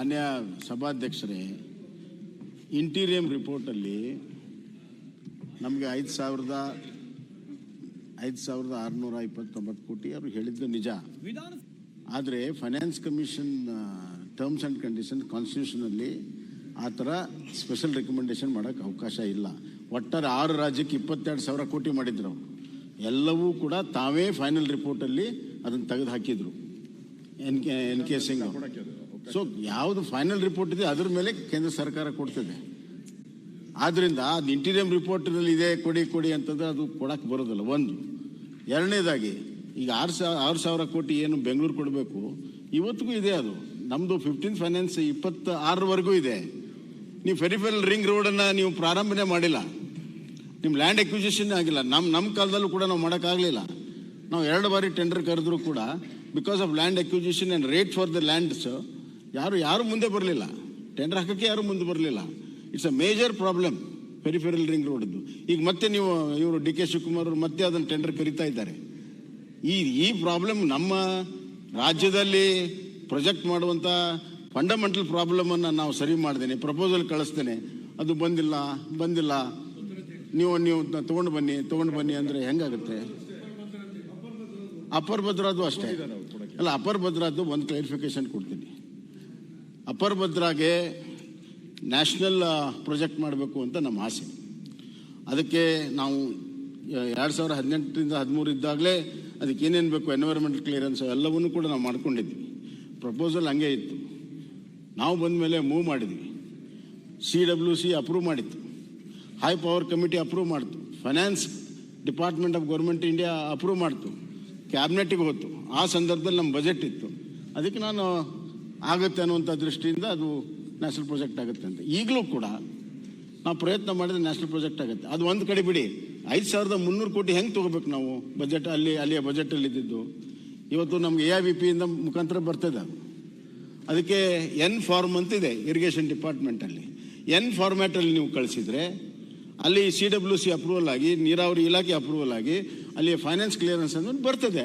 ಮಾನ್ಯ ಸಭಾಧ್ಯಕ್ಷರೇ, ಇಂಟೀರಿಯಂ ರಿಪೋರ್ಟಲ್ಲಿ ನಮಗೆ ಐದು ಸಾವಿರದ ಐದು ಸಾವಿರದ ಆರುನೂರ ಇಪ್ಪತ್ತೊಂಬತ್ತು ಕೋಟಿ ಅವರು ಹೇಳಿದ್ದು ನಿಜ. ಆದರೆ finance commission terms and condition ಕಾನ್ಸ್ಟಿಟ್ಯೂಷನಲ್ಲಿ ಆ ಥರ ಸ್ಪೆಷಲ್ ರೆಕಮೆಂಡೇಶನ್ ಮಾಡೋಕ್ಕೆ ಅವಕಾಶ ಇಲ್ಲ. ಒಟ್ಟಾರೆ ಆರು ರಾಜ್ಯಕ್ಕೆ ಇಪ್ಪತ್ತೆರಡು ಸಾವಿರ ಕೋಟಿ ಮಾಡಿದ್ರು ಎಲ್ಲವೂ ಕೂಡ ತಾವೇ ಫೈನಲ್ ರಿಪೋರ್ಟಲ್ಲಿ ಅದನ್ನು ತೆಗೆದು ಹಾಕಿದರು N K N K Singh so ಯಾವುದು ಫೈನಲ್ ರಿಪೋರ್ಟ್ ಇದೆ, ಅದ್ರ ಮೇಲೆ ಕೇಂದ್ರ ಸರ್ಕಾರ ಕೊಡ್ತದೆ. ಆದ್ದರಿಂದ ಅದು ಇಂಟೀರಿಯಂ ರಿಪೋರ್ಟ್ನಲ್ಲಿ ಇದೆ, ಕೊಡಿ ಕೊಡಿ ಅಂತಂದ್ರೆ ಅದು ಕೊಡಕ್ಕೆ ಬರೋದಿಲ್ಲ. ಒಂದು. ಎರಡನೇದಾಗಿ, ಈಗ ಆರು ಸಾವಿರ ಆರು ಸಾವಿರ ಕೋಟಿ ಏನು ಬೆಂಗಳೂರು ಕೊಡಬೇಕು, ಇವತ್ತಿಗೂ ಇದೆ ಅದು. ನಮ್ಮದು ಫಿಫ್ಟೀನ್ ಫೈನಾನ್ಸ್ ಇಪ್ಪತ್ತ ಆರರವರೆಗೂ ಇದೆ. ನೀವು ಫೆರಿಫೆರಲ್ ರಿಂಗ್ ರೋಡನ್ನು ನೀವು ಪ್ರಾರಂಭನೆ ಮಾಡಿಲ್ಲ. ನಿಮ್ಮ ಲ್ಯಾಂಡ್ ಎಕ್ವಿಸಿಷನ್ ಆಗಿಲ್ಲ. ನಮ್ಮ ನಮ್ಮ ಕಾಲದಲ್ಲೂ ಕೂಡ ನಾವು ಮಾಡೋಕ್ಕಾಗಲಿಲ್ಲ. ನಾವು ಎರಡು ಬಾರಿ ಟೆಂಡರ್ ಕರೆದ್ರೂ ಕೂಡ because of land acquisition and rate for the lands ಯಾರು ಯಾರು ಮುಂದೆ ಬರಲಿಲ್ಲ. ಟೆಂಡರ್ ಹಾಕೋಕ್ಕೆ ಯಾರು ಮುಂದೆ ಬರಲಿಲ್ಲ. It's a major problem peripheral ring ರೋಡ್ದು ಈಗ ಮತ್ತೆ ನೀವು, ಇವರು ಡಿ ಕೆ ಶಿವಕುಮಾರ್ ಅವರು ಮತ್ತೆ ಅದನ್ನು ಟೆಂಡರ್ ಕರಿತಾ ಇದ್ದಾರೆ. ಈ ಈ ಪ್ರಾಬ್ಲಮ್ ನಮ್ಮ ರಾಜ್ಯದಲ್ಲಿ ಪ್ರೊಜೆಕ್ಟ್ ಮಾಡುವಂಥ ಫಂಡಮೆಂಟಲ್ ಪ್ರಾಬ್ಲಮನ್ನು ನಾವು ಸರಿ ಮಾಡ್ದೇನೆ ಪ್ರಪೋಸಲ್ ಕಳಿಸ್ತೇನೆ. ಅದು ಬಂದಿಲ್ಲ ಬಂದಿಲ್ಲ. ನೀವು ನೀವು ತೊಗೊಂಡು ಬನ್ನಿ ತೊಗೊಂಡು ಬನ್ನಿ ಅಂದರೆ ಹೆಂಗಾಗುತ್ತೆ? ಅಪ್ಪರ್ ಭದ್ರಾದು ಅಷ್ಟೇ. ಅಲ್ಲ ಅಪ್ಪರ್ ಭದ್ರಾದು ಒಂದು ಕ್ಲಾರಿಫಿಕೇಶನ್ ಕೊಡ್ತೀನಿ. ಅಪ್ಪರ್ ಭದ್ರಾಗೆ ನ್ಯಾಷನಲ್ ಪ್ರಾಜೆಕ್ಟ್ ಮಾಡಬೇಕು ಅಂತ ನಮ್ಮ ಆಸೆ. ಅದಕ್ಕೆ ನಾವು ಎರಡು ಸಾವಿರ ಹದಿನೆಂಟರಿಂದ ಹದಿಮೂರು ಇದ್ದಾಗಲೇ ಅದಕ್ಕೆ ಏನೇನು ಬೇಕು ಎನ್ವೈರ್ಮೆಂಟ್ ಕ್ಲಿಯರೆನ್ಸ್ ಎಲ್ಲವನ್ನೂ ಕೂಡ ನಾವು ಮಾಡ್ಕೊಂಡಿದ್ವಿ ಪ್ರಪೋಸಲ್ ಹಂಗೆ ಇತ್ತು. ನಾವು ಬಂದ ಮೇಲೆ ಮೂವ್ ಮಾಡಿದ್ವಿ. ಸಿ ಡಬ್ಲ್ಯೂ ಸಿ ಅಪ್ರೂವ್ ಮಾಡಿತ್ತು. ಹೈ ಪವರ್ ಕಮಿಟಿ ಅಪ್ರೂವ್ ಮಾಡ್ತು. Finance department of government India approve ಮಾಡ್ತು. ಕ್ಯಾಬಿನೆಟಿಗೆ ಹೋಯ್ತು ಆ ಸಂದರ್ಭದಲ್ಲಿ ನಮ್ಮ ಬಜೆಟ್ ಇತ್ತು. ಅದಕ್ಕೆ ನಾನು ಆಗುತ್ತೆ ಅನ್ನುವಂಥ ದೃಷ್ಟಿಯಿಂದ ಅದು ನ್ಯಾಷನಲ್ ಪ್ರಾಜೆಕ್ಟ್ ಆಗುತ್ತೆ ಅಂತ. ಈಗಲೂ ಕೂಡ ನಾವು ಪ್ರಯತ್ನ ಮಾಡಿದ್ರೆ ನ್ಯಾಷನಲ್ ಪ್ರಾಜೆಕ್ಟ್ ಆಗುತ್ತೆ. ಅದು ಒಂದು ಕಡೆ ಬಿಡಿ. ಐದು ಸಾವಿರದ ಮುನ್ನೂರು ಕೋಟಿ ಹೆಂಗೆ ತೊಗೋಬೇಕು ನಾವು? ಬಜೆಟ್ ಅಲ್ಲಿ, ಅಲ್ಲಿಯ ಬಜೆಟಲ್ಲಿ ಇದ್ದಿದ್ದು. ಇವತ್ತು ನಮ್ಗೆ ಎ ಐ ವಿ ಪಿಯಿಂದ ಮುಖಾಂತರ ಬರ್ತದೆ ಅದು. ಅದಕ್ಕೆ ಎನ್ ಫಾರ್ಮ್ ಅಂತ ಇದೆ ಇರಿಗೇಷನ್ ಡಿಪಾರ್ಟ್ಮೆಂಟಲ್ಲಿ ಎನ್ ಫಾರ್ಮ್ಯಾಟಲ್ಲಿ ನೀವು ಕಳಿಸಿದರೆ ಅಲ್ಲಿ ಸಿ ಡಬ್ಲ್ಯೂ ಸಿ ಅಪ್ರೂವಲ್ ಆಗಿ, ನೀರಾವರಿ ಇಲಾಖೆ ಅಪ್ರೂವಲ್ ಆಗಿ ಅಲ್ಲಿ ಫೈನಾನ್ಸ್ ಕ್ಲಿಯರೆನ್ಸ್ ಅಂತ ಬರ್ತದೆ.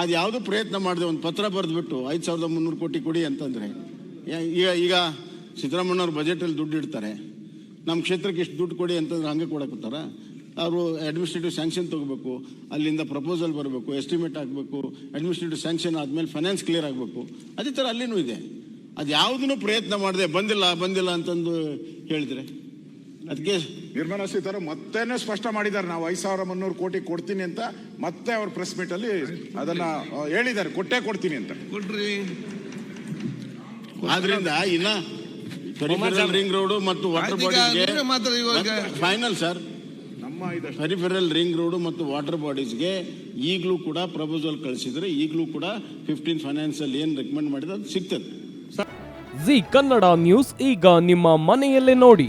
ಅದು ಯಾವುದು ಪ್ರಯತ್ನ ಮಾಡಿದೆ ಒಂದು ಪತ್ರ ಬರೆದ್ಬಿಟ್ಟು ಐದು ಸಾವಿರದ ಮುನ್ನೂರು ಕೋಟಿ ಕೊಡಿ ಅಂತಂದರೆ ಈಗ ಈಗ ಸಿದ್ದರಾಮಣ್ಣವ್ರ ಬಜೆಟಲ್ಲಿ ದುಡ್ಡು ಇಡ್ತಾರೆ ನಮ್ಮ ಕ್ಷೇತ್ರಕ್ಕೆ ಇಷ್ಟು ದುಡ್ಡು ಕೊಡಿ ಅಂತಂದ್ರೆ ಹಂಗೆ ಕೊಡಕತ್ತಾರ ಅವರು ಅಡ್ಮಿನಿಸ್ಟ್ರೇಟಿವ್ ಸ್ಯಾಂಕ್ಷನ್ ತೊಗೋಬೇಕು, ಅಲ್ಲಿಂದ ಪ್ರಪೋಸಲ್ ಬರಬೇಕು ಎಸ್ಟಿಮೇಟ್ ಆಗಬೇಕು ಅಡ್ಮಿನಿಸ್ಟ್ರೇಟಿವ್ ಸ್ಯಾಂಕ್ಷನ್ ಆದಮೇಲೆ ಫೈನಾನ್ಸ್ ಕ್ಲಿಯರ್ ಆಗಬೇಕು, ಅದೇ ಥರ ಅಲ್ಲಿನೂ ಇದೆ. ಅದು ಯಾವುದನ್ನು ಪ್ರಯತ್ನ ಮಾಡಿದೆ ಬಂದಿಲ್ಲ ಬಂದಿಲ್ಲ ಅಂತಂದು ಹೇಳಿದರೆ? ಅದಕ್ಕೆ ನಿರ್ಮಲಾ ಸೀತಾರಾಮನ್ ಮತ್ತೇನೆ ಸ್ಪಷ್ಟ ಮಾಡಿದ್ದಾರೆ. ನಾವು ಐದು ಸಾವಿರ ಮುನ್ನೂರು ಕೋಟಿ ಕೊಡ್ತೀನಿ ಅಂತ ಮತ್ತೆ ಅವ್ರ ಪ್ರೆಸ್ ಮೀಟ್ ಅಲ್ಲಿ ಅದನ್ನ ಆ, ಹೇಳಿದ್ದಾರೆ. ಕೊಟ್ಟೇ ಕೊಡ್ತೀನಿ ಅಂತ. ಕೊಡ್ರಿ. ಆದ್ರಿಂದ ಇನ್ನ ಪೆರಿಫೆರಲ್ ರಿಂಗ್ ರೋಡ್ ಮತ್ತು ವಾಟರ್ ಆಯ್ತು, ಈಗ ಬಾಡೀಸ್ಗೆ ನೀವೇ ಮಾತಾಡಿ ಇವಾಗ. ಫೈನಲ್ ಸರ್ ನಮ್ಮ ಇದಷ್ಟು ಪೆರಿಫೆರಲ್ ರಿಂಗ್ ರೋಡ್ ಮತ್ತು ವಾಟರ್ ಬಾಡೀಸ್ಗೆ ಈಗಲೂ ಕೂಡ ಪ್ರಪೋಸಲ್ ಕಳಿಸಿದ್ರೆ ಈಗಲೂ ಕೂಡ ಫಿಫ್ಟೀನ್ ಫೈನಾನ್ಸಲ್ ಏನು ರೆಕಮೆಂಡ್ ಮಾಡಿದ್ರೆ ಅದು ಸಿಗ್ತದೆ. ಜಿ ಕನ್ನಡ ನ್ಯೂಸ್ ಈಗ ನಿಮ್ಮ ಮನೆಯಲ್ಲೇ ನೋಡಿ.